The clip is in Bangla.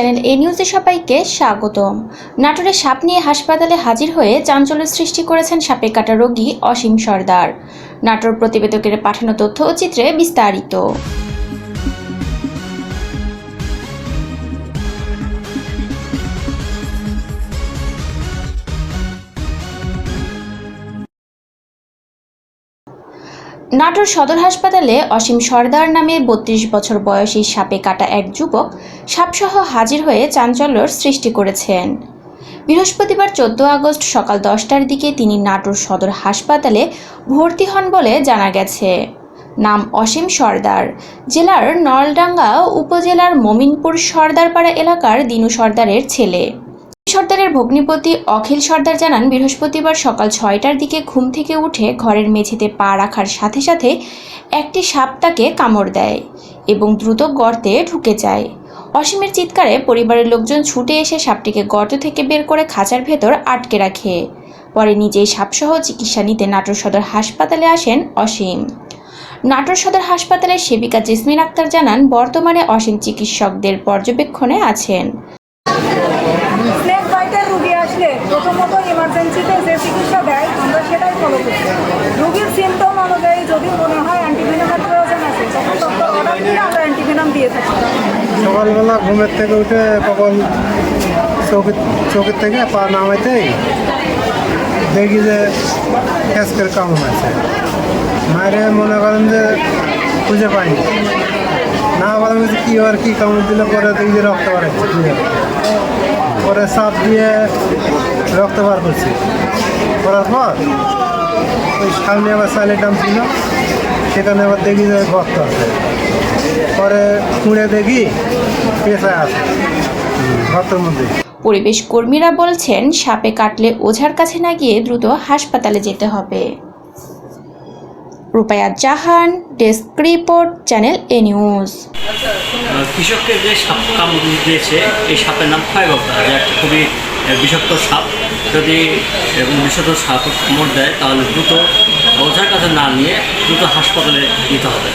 চ্যানেল এ নিউজে সবাইকে স্বাগতম। নাটোরে সাপ নিয়ে হাসপাতালে হাজির হয়ে চাঞ্চল্য সৃষ্টি করেছেন সাপে কাটা রোগী অসীম সর্দার। নাটোর প্রতিবেদকের পাঠানো তথ্য ও চিত্রে বিস্তারিত। নাটোর সদর হাসপাতালে অসীম সর্দার নামে বত্রিশ বছর বয়সী সাপে কাটা এক যুবক সাপসহ হাজির হয়ে চাঞ্চল্যর সৃষ্টি করেছেন। বৃহস্পতিবার চোদ্দ আগস্ট সকাল দশটার দিকে তিনি নাটোর সদর হাসপাতালে ভর্তি হন বলে জানা গেছে। নাম অসীম সর্দার। জেলার নলডাঙ্গা উপজেলার মমিনপুর সর্দারপাড়া এলাকার দিনু সর্দারের ছেলে। সর্দারের ভগ্নিপতি অখিল সর্দার জানান, বৃহস্পতিবার সকাল ছয়টার দিকে ঘুম থেকে উঠে ঘরের মেঝেতে পা রাখার সাথে সাথে একটি সাপ তাকে কামড় দেয় এবং দ্রুত গর্তে ঢুকে যায়। অসীমের চিৎকারে পরিবারের লোকজন ছুটে এসে সাপটিকে গর্ত থেকে বের করে খাঁচার ভেতর আটকে রাখে। পরে নিজেই সাপসহ চিকিৎসা নিতে নাটোর সদর হাসপাতালে আসেন অসীম। নাটোর সদর হাসপাতালের সেবিকা জেসমিন আক্তার জানান, বর্তমানে অসীম চিকিৎসকদের পর্যবেক্ষণে আছেন স্নেক বাইটের রুগী আসলে প্রথমত ইমার্জেন্সিতে যে চিকিৎসা দেয় আমরা সেটাই ফলো করি রুগীর সিমটম অনুযায়ী যদি মনে হয় অ্যান্টিভেনামের প্রয়োজন আছে তখন ডক্টর অর্ডার দিলে আমরা অ্যান্টিভেনাম দিয়ে থাকি সকালবেলা ঘুমের থেকে উঠে কখন চোখের চোখের থেকে পা নামাইতেই দেখি যে ক্যাসকের কামড় আছে। মায়েরে মনে করেন যে খুঁজে পাইনি না বলা হচ্ছে কী আর কী কামড় দিলে, পরে দেখি যে রক্ত বার পরে সাপ দিয়ে রক্ত বার করছি। করার পর ওই সামনে আবার স্যালেটাম ছিল, সেখানে আবার দেখি যে রক্ত আছে। পরে খুঁড়ে দেখি পেশায় আছে। ঘরটার মধ্যে। পরিবেশ কর্মীরা বলছেন সাপে কাটলে ওঝার কাছে না গিয়ে দ্রুত হাসপাতালে যেতে হবে। Rupaya Jahan desk report channel A news. আহ, কৃষককে যে সাপ কামড় দিয়েছে এই সাপের নাম ক্ষয়গতা যা একটা খুবই বিষাক্ত সাপ। যদি এবং বিষাক্ত সাপ কামড় দেয় তাহলে দ্রুত ওঝার কাছে না নিয়ে দ্রুত হাসপাতালে নিতে হবে।